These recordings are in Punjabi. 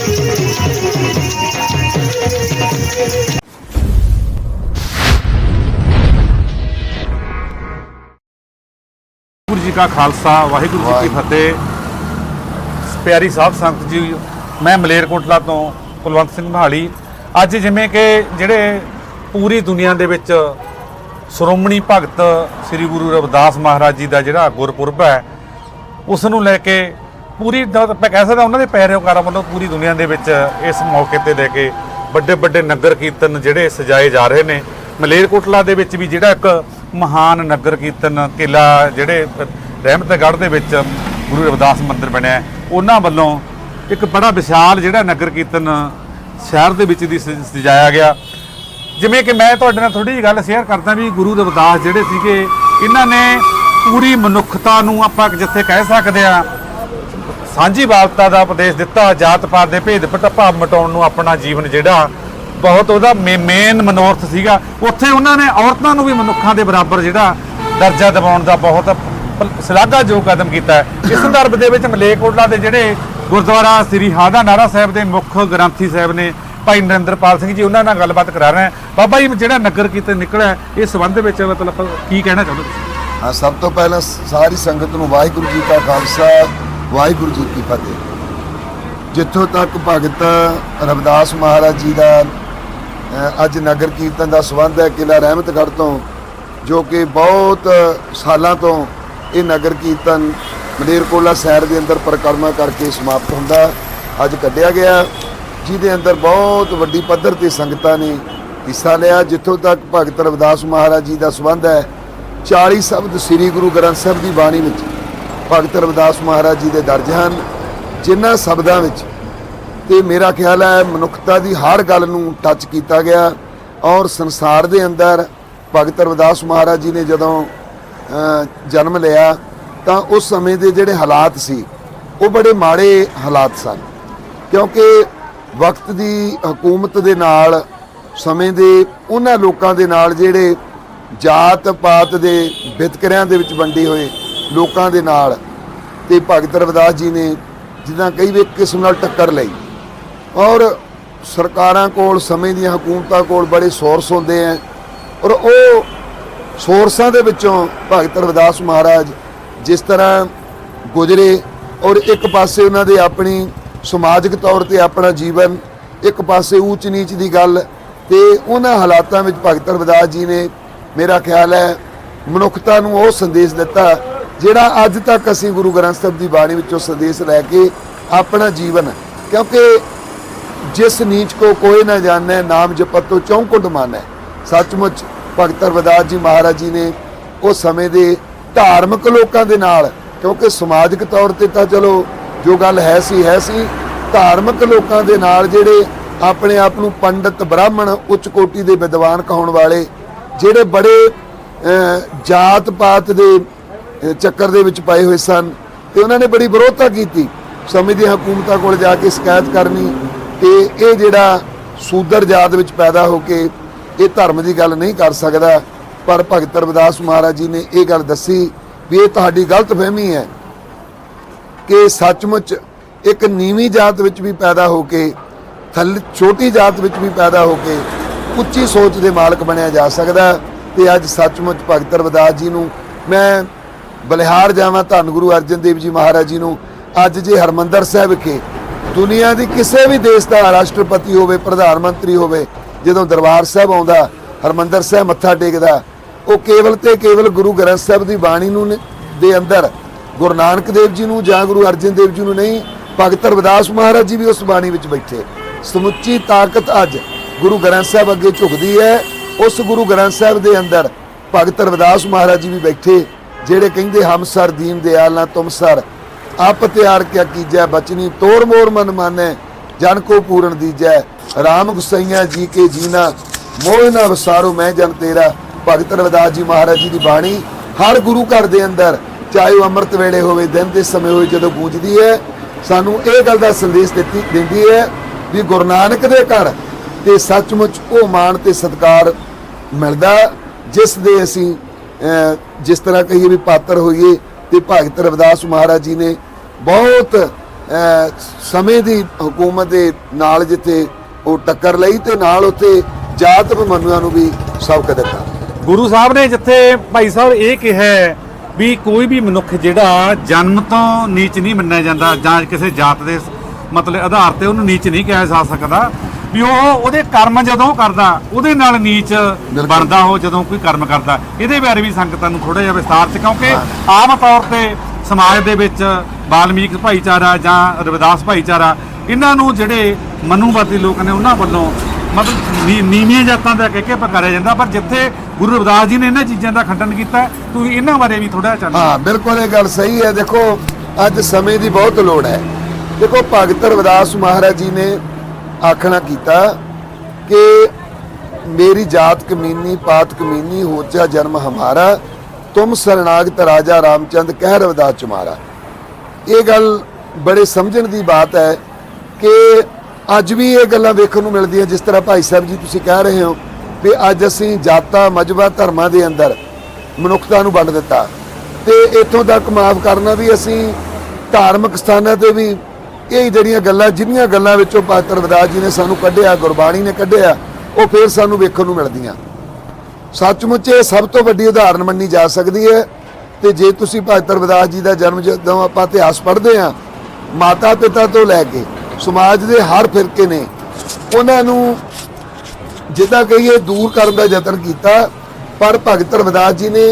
ਵਾਹਿਗੁਰੂ ਜੀ ਕਾ ਖਾਲਸਾ ਵਾਹਿਗੁਰੂ ਜੀ ਕੀ ਫਤਿਹ। ਪਿਆਰੀ ਸਾਧ ਸੰਗਤ ਜੀ ਮੈਂ ਮਲੇਰਕੋਟਲਾ ਤੋਂ ਕੁਲਵੰਤ ਸਿੰਘ ਮਹਾਲੀ। ਅੱਜ ਜਿਵੇਂ ਕਿ ਜਿਹੜੇ ਪੂਰੀ ਦੁਨੀਆ ਦੇ ਵਿੱਚ ਸ਼੍ਰੋਮਣੀ ਭਗਤ ਸ੍ਰੀ ਗੁਰੂ ਰਵਿਦਾਸ ਮਹਾਰਾਜ ਜੀ ਦਾ ਜਿਹੜਾ ਗੁਰਪੁਰਬ ਹੈ ਉਸ ਲੈ ਕੇ ਪੂਰੀ ਦ- ਆਪਾਂ ਕਹਿ ਸਕਦੇ ਹਾਂ ਉਹਨਾਂ ਦੇ ਪੈਰੋਕਾਰਾਂ ਵੱਲੋਂ ਪੂਰੀ ਦੁਨੀਆ ਦੇ ਵਿੱਚ ਇਸ ਮੌਕੇ ਤੇ ਲੈ ਕੇ ਵੱਡੇ ਵੱਡੇ ਨਗਰ ਕੀਰਤਨ ਜਿਹੜੇ ਸਜਾਏ ਜਾ ਰਹੇ ਨੇ। ਮਲੇਰਕੋਟਲਾ ਦੇ ਵਿੱਚ ਵੀ ਜਿਹੜਾ ਇੱਕ ਮਹਾਨ ਨਗਰ ਕੀਰਤਨ ਕਿਲਾ ਜਿਹੜੇ ਰਹਿਮਤਗੜ੍ਹ ਦੇ ਵਿੱਚ ਗੁਰੂ ਰਵਿਦਾਸ ਮੰਦਿਰ ਬਣਿਆ ਹੈ, ਉਹਨਾਂ ਵੱਲੋਂ ਇੱਕ ਬੜਾ ਵਿਸ਼ਾਲ ਜਿਹੜਾ ਨਗਰ ਕੀਰਤਨ ਸ਼ਹਿਰ ਦੇ ਵਿੱਚ ਦੀ ਸ- ਸਜਾਇਆ ਗਿਆ। ਜਿਵੇਂ ਕਿ ਮੈਂ ਤੁਹਾਡੇ ਨਾਲ ਥੋੜੀ ਜਿਹੀ ਗੱਲ ਸ਼ੇਅਰ ਕਰਦਾ ਵੀ ਗੁਰੂ ਰਵਿਦਾਸ ਜਿਹੜੇ ਸੀਗੇ ਇਹਨਾਂ ਨੇ ਪੂਰੀ ਮਨੁੱਖਤਾ ਨੂੰ ਆਪਾਂ ਜਿੱਥੇ ਕਹਿ ਸਕਦੇ ਆ ਸਾਂਝੀ ਵਾਲਤਾ ਦਾ ਉਪਦੇਸ਼ ਦਿੱਤਾ, ਜਾਤ ਪਾਤ ਦੇ ਭੇਦ ਭਟਾਪਾ ਮਟਾਉਣ ਨੂੰ ਆਪਣਾ ਜੀਵਨ ਜਿਹੜਾ ਬਹੁਤ ਉਹਦਾ ਮੇਨ ਮਨੋਰਥ ਸੀਗਾ। ਉੱਥੇ ਉਹਨਾਂ ਨੇ ਔਰਤਾਂ ਨੂੰ ਵੀ ਮਨੁੱਖਾਂ ਦੇ ਬਰਾਬਰ ਜਿਹੜਾ ਦਰਜਾ ਦਿਵਾਉਣ ਦਾ ਬਹੁਤ ਸ਼ਲਾਘਾਯੋਗ ਕਦਮ ਕੀਤਾ ਹੈ। ਇਸ ਸੰਦਰਭ ਦੇ ਵਿੱਚ ਮਲੇਕੋਟਲਾ ਦੇ ਜਿਹੜੇ ਗੁਰਦੁਆਰਾ ਸ੍ਰੀ ਹਾਦਾ ਨਾਰਾ ਸਾਹਿਬ ਦੇ ਮੁੱਖ ਗ੍ਰੰਥੀ ਸਾਹਿਬ ਨੇ ਭਾਈ ਨਰਿੰਦਰਪਾਲ ਸਿੰਘ ਜੀ, ਉਹਨਾਂ ਨਾਲ ਗੱਲਬਾਤ ਕਰਾ ਰਹੇ ਹਾਂ। ਬਾਬਾ ਜੀ, ਜਿਹੜਾ ਨਗਰ ਕੀਰਤਨ ਨਿਕਲਿਆ ਇਸ ਸੰਬੰਧ ਵਿੱਚ ਮਤਲਬ ਕੀ ਕਹਿਣਾ ਚਾਹੁੰਦੇ ਤੁਸੀਂ? ਸਭ ਤੋਂ ਪਹਿਲਾਂ ਸਾਰੀ ਸੰਗਤ ਨੂੰ ਵਾਹਿਗੁਰੂ ਜੀ ਕਾ ਖਾਲਸਾ ਵਾਹਿਗੁਰੂ ਜੀ ਕੀ ਫਤਿਹ। ਜਿੱਥੋਂ ਤੱਕ ਭਗਤ ਰਵਿਦਾਸ ਮਹਾਰਾਜ ਜੀ ਦਾ ਅੱਜ ਨਗਰ ਕੀਰਤਨ ਦਾ ਸਬੰਧ ਹੈ ਕਿਲਾ ਰਹਿਮਤਗੜ੍ਹ ਤੋਂ, ਜੋ ਕਿ ਬਹੁਤ ਸਾਲਾਂ ਤੋਂ ਇਹ ਨਗਰ ਕੀਰਤਨ ਮਲੇਰਕੋਲਾ ਸ਼ਹਿਰ ਦੇ ਅੰਦਰ ਪਰਿਕਰਮਾ ਕਰਕੇ ਸਮਾਪਤ ਹੁੰਦਾ, ਅੱਜ ਕੱਢਿਆ ਗਿਆ। ਜਿਹਦੇ ਅੰਦਰ ਬਹੁਤ ਵੱਡੀ ਪੱਧਰ ਤੇ ਸੰਗਤਾਂ ਨੇ ਹਿੱਸਾ ਲਿਆ। ਜਿੱਥੋਂ ਤੱਕ ਭਗਤ ਰਵਿਦਾਸ ਮਹਾਰਾਜ ਜੀ ਦਾ ਸਬੰਧ ਹੈ 40 ਸ਼ਬਦ ਸ੍ਰੀ ਗੁਰੂ ਗ੍ਰੰਥ ਸਾਹਿਬ ਦੀ ਬਾਣੀ ਵਿੱਚ ਭਗਤ ਰਵਿਦਾਸ ਮਹਾਰਾਜ ਜੀ ਦੇ ਦਰਜ ਹਨ, ਜਿਨ੍ਹਾਂ ਸ਼ਬਦਾਂ ਵਿੱਚ ਤੇ ਮੇਰਾ ਖਿਆਲ ਹੈ ਮਨੁੱਖਤਾ ਦੀ ਹਰ ਗੱਲ ਨੂੰ ਟੱਚ ਕੀਤਾ ਗਿਆ ਔਰ ਸੰਸਾਰ ਦੇ ਅੰਦਰ ਭਗਤ ਰਵਿਦਾਸ ਮਹਾਰਾਜ ਜੀ ਨੇ ਜਦੋਂ ਜਨਮ ਲਿਆ, ਤਾਂ ਉਸ ਸਮੇਂ ਦੇ ਜਿਹੜੇ ਹਾਲਾਤ ਸੀ, ਉਹ ਬੜੇ ਮਾੜੇ ਹਾਲਾਤ ਸਨ। ਕਿਉਂਕਿ ਵਕਤ ਦੀ ਹਕੂਮਤ ਦੇ ਨਾਲ, ਸਮੇਂ ਦੇ ਉਹਨਾਂ ਲੋਕਾਂ ਦੇ ਨਾਲ ਜਿਹੜੇ ਜਾਤ ਪਾਤ ਦੇ ਵਿਤਕਰਿਆਂ ਦੇ ਵਿੱਚ ਵੰਡੇ ਹੋਏ ਲੋਕਾਂ ਦੇ ਨਾਲ ਤੇ ਭਗਤ ਰਵਿਦਾਸ ਜੀ ਨੇ ਜਿੱਦਾਂ ਕਈ ਵੀ ਕਿਸਮ ਨਾਲ ਟੱਕਰ ਲਈ। ਔਰ ਸਰਕਾਰਾਂ ਕੋਲ ਸਮੇਂ ਦੀਆਂ ਹਕੂਮਤਾਂ ਕੋਲ ਬੜੇ ਸੋਰਸ ਹੁੰਦੇ ਆ ਔਰ ਉਹ ਸੋਰਸਾਂ ਦੇ ਵਿੱਚੋਂ ਭਗਤ ਰਵਿਦਾਸ ਮਹਾਰਾਜ ਜਿਸ ਤਰ੍ਹਾਂ ਗੁਜਰੇ ਔਰ ਇੱਕ ਪਾਸੇ ਉਹਨਾਂ ਦੇ ਆਪਣੀ ਸਮਾਜਿਕ ਤੌਰ ਤੇ ਆਪਣਾ ਜੀਵਨ, ਇੱਕ ਪਾਸੇ ਉੱਚ ਨੀਚ ਦੀ ਗੱਲ ਤੇ ਉਹਨਾਂ ਹਾਲਾਤਾਂ ਵਿੱਚ ਭਗਤ ਰਵਿਦਾਸ ਜੀ ਨੇ ਮੇਰਾ ਖਿਆਲ ਹੈ ਮਨੁੱਖਤਾ ਨੂੰ ਉਹ ਸੰਦੇਸ਼ ਦਿੱਤਾ ਜਿਹੜਾ ਅੱਜ ਤੱਕ ਅਸੀਂ ਗੁਰੂ ਗ੍ਰੰਥ ਸਾਹਿਬ ਦੀ ਬਾਣੀ ਵਿੱਚੋਂ ਸੰਦੇਸ਼ ਲੈ ਕੇ ਆਪਣਾ ਜੀਵਨ, ਕਿਉਂਕਿ ਜਿਸ ਨੀਚ ਕੋ ਕੋਈ ਨਾ ਜਾਣੈ, ਨਾਮ ਜਪਤ ਤੋਂ ਚੌਂਕੁੰਡ ਮਾਨੈ ਸੱਚਮੁੱਚ ਭਗਤ ਰਵਦਾਸ ਜੀ ਮਹਾਰਾਜ ਜੀ ਨੇ ਉਹ ਸਮੇਂ ਦੇ ਧਾਰਮਿਕ ਲੋਕਾਂ ਦੇ ਨਾਲ, ਕਿਉਂਕਿ ਸਮਾਜਿਕ ਤੌਰ ਤੇ ਤਾਂ ਚਲੋ ਜੋ ਗੱਲ ਹੈ ਸੀ ਹੈ ਸੀ, ਧਾਰਮਿਕ ਲੋਕਾਂ ਦੇ ਨਾਲ ਜਿਹੜੇ ਆਪਣੇ ਆਪ ਨੂੰ ਪੰਡਤ ਬ੍ਰਾਹਮਣ, ਉੱਚ ਕੋਟੀ ਦੇ ਵਿਦਵਾਨ ਕਹਾਉਣ ਵਾਲੇ, ਜਿਹੜੇ ਬੜੇ ਜਾਤ ਪਾਤ ਦੇ ਚੱਕਰ ਦੇ ਵਿੱਚ ਪਾਏ ਹੋਏ ਸਨ ਤੇ ਉਹਨਾਂ ਨੇ ਬੜੀ ਵਿਰੋਧਤਾ ਕੀਤੀ। ਸਮੇਂ ਦੀਆਂ ਹਕੂਮਤਾਂ ਕੋਲ ਜਾ ਕੇ ਸ਼ਿਕਾਇਤ ਕਰਨੀ ਤੇ ਇਹ ਜਿਹੜਾ ਸੂਦਰ ਜਾਤ ਵਿੱਚ ਪੈਦਾ ਹੋ ਕੇ ਇਹ ਧਰਮ ਦੀ ਗੱਲ ਨਹੀਂ ਕਰ ਸਕਦਾ, ਪਰ ਭਗਤ ਰਵਿਦਾਸ ਮਹਾਰਾਜ ਜੀ ਨੇ ਇਹ ਗੱਲ ਦੱਸੀ ਵੀ ਇਹ ਤੁਹਾਡੀ ਗਲਤ ਫਹਿਮੀ ਹੈ ਕਿ ਸੱਚਮੁੱਚ ਇੱਕ ਨੀਵੀਂ ਜਾਤ ਵਿੱਚ ਵੀ ਪੈਦਾ ਹੋ ਕੇ, ਥੱਲੇ ਛੋਟੀ ਜਾਤ ਵਿੱਚ ਵੀ ਪੈਦਾ ਹੋ ਕੇ ਉੱਚੀ ਸੋਚ ਦੇ ਮਾਲਕ ਬਣਿਆ ਜਾ ਸਕਦਾ ਤੇ ਅੱਜ ਸੱਚਮੁੱਚ ਭਗਤ ਰਵਿਦਾਸ ਜੀ ਨੂੰ ਮੈਂ ਬਲਿਹਾਰ ਜਾਵਾਂ ਧੰਨ ਗੁਰੂ ਅਰਜਨ ਦੇਵ ਜੀ ਮਹਾਰਾਜ ਜੀ ਨੂੰ। ਅੱਜ ਜੇ ਹਰਮੰਦਰ ਸਾਹਿਬ ਵਿਖੇ ਦੁਨੀਆ ਦੀ ਕਿਸੇ ਵੀ ਦੇਸ਼ ਦਾ ਰਾਸ਼ਟਰਪਤੀ ਹੋਵੇ, ਪ੍ਰਧਾਨ ਮੰਤਰੀ ਹੋਵੇ, ਜਦੋਂ ਦਰਬਾਰ ਸਾਹਿਬ ਆਉਂਦਾ, ਹਰਮੰਦਰ ਸਾਹਿਬ ਮੱਥਾ ਟੇਕਦਾ, ਉਹ ਕੇਵਲ ਤੇ ਕੇਵਲ ਗੁਰੂ ਗ੍ਰੰਥ ਸਾਹਿਬ ਦੀ ਬਾਣੀ ਨੂੰ ਦੇ ਅੰਦਰ, ਗੁਰੂ ਨਾਨਕ ਦੇਵ ਜੀ ਨੂੰ ਜਾਂ ਗੁਰੂ ਅਰਜਨ ਦੇਵ ਜੀ ਨੂੰ ਨਹੀਂ, ਭਗਤ ਰਵਿਦਾਸ ਮਹਾਰਾਜ ਜੀ ਵੀ ਉਸ ਬਾਣੀ ਵਿੱਚ ਬੈਠੇ। ਸਮੁੱਚੀ ਤਾਕਤ ਅੱਜ ਗੁਰੂ ਗ੍ਰੰਥ ਸਾਹਿਬ ਅੱਗੇ ਝੁਕਦੀ ਹੈ। ਉਸ ਗੁਰੂ ਗ੍ਰੰਥ ਸਾਹਿਬ ਦੇ ਅੰਦਰ ਭਗਤ ਰਵਿਦਾਸ ਮਹਾਰਾਜ ਜੀ ਵੀ ਬੈਠੇ। ਜਿਹੜੇ ਕਹਿੰਦੇ ਹਮਸਰ ਦੀਨ ਦਿਆਲ ਨਾ ਤੁਮ ਸਰ, ਆਪ ਤਿਆਰ ਕਿਆ ਕੀਜੈ ਬਚਨੀ, ਤੋੜ ਮੋਰ ਮਨ ਮਾਨੈ, ਜਨ ਕੋ ਪੂਰਨ ਦੀਜੈ। ਰਾਮ ਗੁਸਈਆ ਜੀ ਕੇ ਜੀਨਾ, ਮੋਹ ਨਾ ਵਸਾਰੋ ਮੈਂ ਜਨ ਤੇਰਾ। ਭਗਤ ਰਵਿਦਾਸ ਜੀ ਮਹਾਰਾਜ ਜੀ ਦੀ ਬਾਣੀ, ਹਰ ਗੁਰੂ ਘਰ ਦੇ ਅੰਦਰ, ਚਾਹੇ ਉਹ ਅੰਮ੍ਰਿਤ ਵੇਲੇ ਹੋਵੇ, ਦਿਨ ਦੇ ਸਮੇਂ ਹੋਵੇ ਜਦੋਂ ਗੂੰਜਦੀ ਹੈ, ਸਾਨੂੰ ਇਹ ਗੱਲ ਦਾ ਸੰਦੇਸ਼ ਦਿੱਤੀ ਦਿੰਦੀ ਹੈ ਵੀ ਗੁਰੂ ਨਾਨਕ ਦੇ ਘਰ ਤੇ ਸੱਚਮੁੱਚ ਉਹ ਮਾਣ ਤੇ ਸਤਕਾਰ ਮਿਲਦਾ, ਜਿਸ ਦੇ ਅਸੀਂ ਜਿਸ ਤਰ੍ਹਾਂ ਕਹੀਏ ਵੀ ਪਾਤਰ ਹੋਈਏ ਤੇ ਭਗਤ ਰਵਿਦਾਸ ਮਹਾਰਾਜ ਜੀ ਨੇ ਬਹੁਤ ਸਮੇਂ ਦੀ ਹਕੂਮਤ ਦੇ ਨਾਲ ਜਿੱਥੇ ਉਹ ਟੱਕਰ ਲਈ ਤੇ ਨਾਲ ਉੱਥੇ ਜਾਤ ਬਮਨੂਆਂ ਨੂੰ ਵੀ ਸਬਕ ਦਿੱਤਾ। ਗੁਰੂ ਸਾਹਿਬ ਨੇ ਜਿੱਥੇ ਭਾਈ ਸਾਹਿਬ ਇਹ ਕਿਹਾ ਹੈ ਵੀ ਕੋਈ ਵੀ ਮਨੁੱਖ ਜਿਹੜਾ ਜਨਮ ਤੋਂ ਨੀਚ ਨਹੀਂ ਮੰਨਿਆ ਜਾਂਦਾ ਜਾਂ ਕਿਸੇ ਜਾਤ ਦੇ ਮਤਲਬ ਆਧਾਰ ਤੇ ਉਹਨੂੰ ਨੀਚ ਨਹੀਂ ਕਿਹਾ ਜਾ ਸਕਦਾ ਵੀ ਉਹ ਉਹਦੇ ਕਰਮ ਜਦੋਂ ਕਰਦਾ ਉਹਦੇ ਨਾਲ ਨੀਚ ਬਣਦਾ ਉਹ ਜਦੋਂ ਕੋਈ ਕਰਮ ਕਰਦਾ। ਇਹਦੇ ਬਾਰੇ ਵੀ ਸੰਗਤਾਂ ਨੂੰ ਥੋੜਾ ਜਿਹਾ ਵਿਸਤਾਰ ਚ ਕਿਉਂਕਿ ਆਮ ਤੌਰ ਤੇ ਸਮਾਜ ਦੇ ਵਿੱਚ ਬਾਲਮੀਕ ਭਾਈਚਾਰਾ ਜਾਂ ਰਵਿਦਾਸ ਭਾਈਚਾਰਾ ਇਹਨਾਂ ਨੂੰ ਜਿਹੜੇ ਮਨੂਵਾਦੀ ਲੋਕ ਨੇ ਉਹਨਾਂ ਵੱਲੋਂ ਮਤਲਬ ਨੀਵੀਆਂ ਜਾਤਾਂ ਦਾ ਕਹਿ ਕੇ ਪੁਕਾਰਿਆ ਜਾਂਦਾ ਪਰ ਜਿੱਥੇ ਗੁਰੂ ਰਵਿਦਾਸ ਜੀ ਨੇ ਇਹਨਾਂ ਚੀਜ਼ਾਂ ਦਾ ਖੰਡਨ ਕੀਤਾ ਤੁਸੀਂ ਇਹਨਾਂ ਬਾਰੇ ਵੀ ਥੋੜਾ ਚੱਲ ਹਾਂ ਬਿਲਕੁਲ ਇਹ ਗੱਲ ਸਹੀ ਹੈ। ਦੇਖੋ ਅੱਜ ਸਮੇਂ ਦੀ ਬਹੁਤ ਲੋੜ ਹੈ। ਦੇਖੋ ਭਗਤ ਰਵਿਦਾਸ ਮਹਾਰਾਜ ਜੀ ਨੇ ਆਖਣਾ ਕੀਤਾ ਕਿ ਮੇਰੀ ਜਾਤ ਕਮੀਨੀ, ਪਾਤ ਕਮੀਨੀ, ਹੋਚਾ ਜਨਮ ਹਮਾਰਾ, ਤੁਮ ਸਰਨਾਗਤ ਰਾਜਾ ਰਾਮਚੰਦ, ਕਹਿ ਰਵਿਦਾਸ ਚਮਾਰਾ। ਇਹ ਗੱਲ ਬੜੇ ਸਮਝਣ ਦੀ ਬਾਤ ਹੈ ਕਿ ਅੱਜ ਵੀ ਇਹ ਗੱਲਾਂ ਵੇਖਣ ਨੂੰ ਮਿਲਦੀਆਂ, ਜਿਸ ਤਰ੍ਹਾਂ ਭਾਈ ਸਾਹਿਬ ਜੀ ਤੁਸੀਂ ਕਹਿ ਰਹੇ ਹੋ ਵੀ ਅੱਜ ਅਸੀਂ ਜਾਤਾਂ, ਮਜਬਾ, ਧਰਮਾਂ ਦੇ ਅੰਦਰ ਮਨੁੱਖਤਾ ਨੂੰ ਵੰਡ ਦਿੱਤਾ। ਤੇ ਇੱਥੋਂ ਤੱਕ ਮਾਫ ਕਰਨਾ ਵੀ ਅਸੀਂ ਧਾਰਮਿਕ ਸਥਾਨਾਂ ਤੇ ਵੀ ਇਹ ਜਿਹੜੀਆਂ ਗੱਲਾਂ, ਜਿੰਨੀਆਂ ਗੱਲਾਂ ਵਿੱਚੋਂ ਪਾਤਰ ਰਵਿਦਾਸ ਜੀ ਨੇ ਸਾਨੂੰ ਕੱਢਿਆ, ਗੁਰਬਾਣੀ ਨੇ ਕੱਢਿਆ, ਉਹ ਫੇਰ ਸਾਨੂੰ ਵੇਖਣ ਨੂੰ ਮਿਲਦੀਆਂ। ਸੱਚਮੁੱਚ ਇਹ ਸਭ ਤੋਂ ਵੱਡੀ ਉਦਾਹਰਨ ਮੰਨੀ ਜਾ ਸਕਦੀ ਹੈ ਤੇ ਜੇ ਤੁਸੀਂ ਭਗਤ ਰਵਿਦਾਸ ਜੀ ਦਾ ਜਨਮ ਜਦੋਂ ਆਪਾਂ ਇਤਿਹਾਸ ਪੜ੍ਹਦੇ ਹਾਂ, ਮਾਤਾ ਪਿਤਾ ਤੋਂ ਲੈ ਕੇ ਸਮਾਜ ਦੇ ਹਰ ਫਿਰਕੇ ਨੇ ਉਹਨਾਂ ਨੂੰ ਜਿੱਦਾਂ ਕਹੀਏ ਦੂਰ ਕਰਨ ਦਾ ਯਤਨ ਕੀਤਾ, ਪਰ ਭਗਤ ਰਵਿਦਾਸ ਜੀ ਨੇ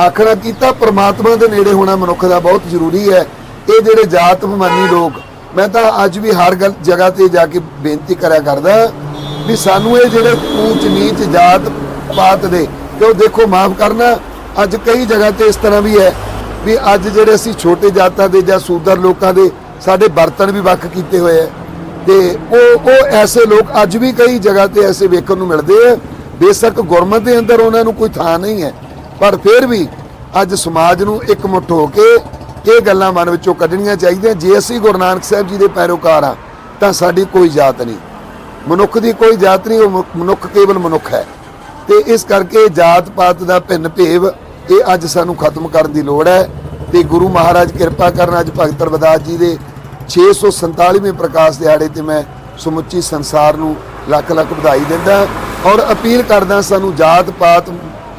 ਆਖਣਾ ਕੀਤਾ, ਪ੍ਰਮਾਤਮਾ ਦੇ ਨੇੜੇ ਹੋਣਾ ਮਨੁੱਖ ਦਾ ਬਹੁਤ ਜ਼ਰੂਰੀ ਹੈ। ਇਹ ਜਿਹੜੇ ਜਾਤ ਅਭਿਮਾਨੀ ਲੋਕ ਮੈਂ ਤਾਂ ਅੱਜ ਵੀ ਹਰ ਗੱਲ ਜਗ੍ਹਾ ਤੇ ਜਾ ਕੇ ਬੇਨਤੀ ਕਰਿਆ ਕਰਦਾ ਵੀ ਸਾਨੂੰ ਇਹ ਜਿਹੜੇ ਊਚ ਨੀਚ ਜਾਤ ਪਾਤ ਦੇ ਕਿਉਂ ਦੇਖੋ ਮਾਫ ਕਰਨਾ, ਅੱਜ ਕਈ ਜਗ੍ਹਾ ਤੇ ਇਸ ਤਰ੍ਹਾਂ ਵੀ ਹੈ ਵੀ ਅੱਜ ਜਿਹੜੇ ਅਸੀਂ ਛੋਟੇ ਜਾਤਾਂ ਦੇ ਜਾਂ ਸੂਦਰ ਲੋਕਾਂ ਦੇ ਸਾਡੇ ਬਰਤਨ ਵੀ ਵੱਖ ਕੀਤੇ ਹੋਏ ਹੈ। ਤੇ ਉਹ ਉਹ ਐਸੇ ਲੋਕ ਅੱਜ ਵੀ ਕਈ ਜਗ੍ਹਾ ਤੇ ਐਸੇ ਵੇਖਣ ਨੂੰ ਮਿਲਦੇ ਆ। ਬੇਸ਼ੱਕ ਗੁਰਮਤ ਦੇ ਅੰਦਰ ਉਹਨਾਂ ਨੂੰ ਕੋਈ ਥਾਂ ਨਹੀਂ ਹੈ, ਪਰ ਫਿਰ ਵੀ ਅੱਜ ਸਮਾਜ ਨੂੰ ਇੱਕ ਮੁੱਠ ਹੋ ਕੇ ਇਹ ਗੱਲਾਂ ਮਨ ਵਿੱਚੋਂ ਕੱਢਣੀਆਂ ਚਾਹੀਦੀਆਂ। ਜੇ ਅਸੀਂ ਗੁਰੂ ਨਾਨਕ ਸਾਹਿਬ ਜੀ ਦੇ ਪੈਰੋਕਾਰ ਆ ਤਾਂ ਸਾਡੀ ਕੋਈ ਜਾਤ ਨਹੀਂ। ਮਨੁੱਖ ਦੀ ਕੋਈ ਜਾਤ ਨਹੀਂ, ਉਹ ਮਨੁੱਖ ਕੇਵਲ ਮਨੁੱਖ ਹੈ। ਤੇ ਇਸ ਕਰਕੇ ਜਾਤ ਪਾਤ ਦਾ ਭਿੰਨ ਭੇਵ ਇਹ ਅੱਜ ਸਾਨੂੰ ਖਤਮ ਕਰਨ ਦੀ ਲੋੜ ਹੈ। ਤੇ ਗੁਰੂ ਮਹਾਰਾਜ ਕਿਰਪਾ ਕਰਨ, ਅੱਜ ਭਗਤ ਰਵਦਾਸ ਜੀ ਦੇ 647ਵੇਂ ਪ੍ਰਕਾਸ਼ ਦਿਹਾੜੇ ਤੇ ਮੈਂ ਸਮੁੱਚੀ ਸੰਸਾਰ ਨੂੰ ਲੱਖ ਲੱਖ ਵਧਾਈ ਦਿੰਦਾ ਔਰ ਅਪੀਲ ਕਰਦਾ ਸਾਨੂੰ ਜਾਤ ਪਾਤ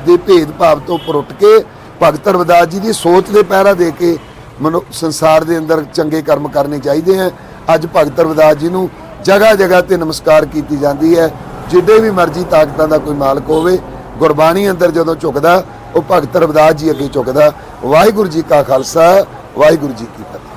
ਦੇ ਭੇਦ ਭਾਵ ਤੋਂ ਉੱਪਰ ਉੱਠ ਕੇ ਭਗਤ ਰਵਿਦਾਸ ਜੀ ਦੀ ਸੋਚ ਦੇ ਪਹਿਰਾ ਦੇ ਕੇ ਮਨੁ, ਸੰਸਾਰ ਦੇ ਅੰਦਰ ਚੰਗੇ ਕਰਮ ਕਰਨੇ ਚਾਹੀਦੇ ਹੈ। ਅੱਜ ਭਗਤ ਰਵਿਦਾਸ ਜੀ ਨੂੰ ਜਗ੍ਹਾ ਜਗ੍ਹਾ ਤੇ ਨਮਸਕਾਰ ਕੀਤੀ ਜਾਂਦੀ ਹੈ। ਜਿੱਡੇ ਵੀ ਮਰਜ਼ੀ ਤਾਕਤਾਂ ਦਾ ਕੋਈ ਮਾਲਕ ਹੋਵੇ, ਗੁਰਬਾਣੀ ਅੰਦਰ ਜਦੋਂ ਝੁਕਦਾ, ਉਹ ਭਗਤ ਰਵਿਦਾਸ ਜੀ ਅੱਗੇ ਝੁਕਦਾ। ਵਾਹਿਗੁਰੂ ਜੀ ਕਾ ਖਾਲਸਾ, ਵਾਹਿਗੁਰੂ ਜੀ ਕੀ ਫਤਿਹ।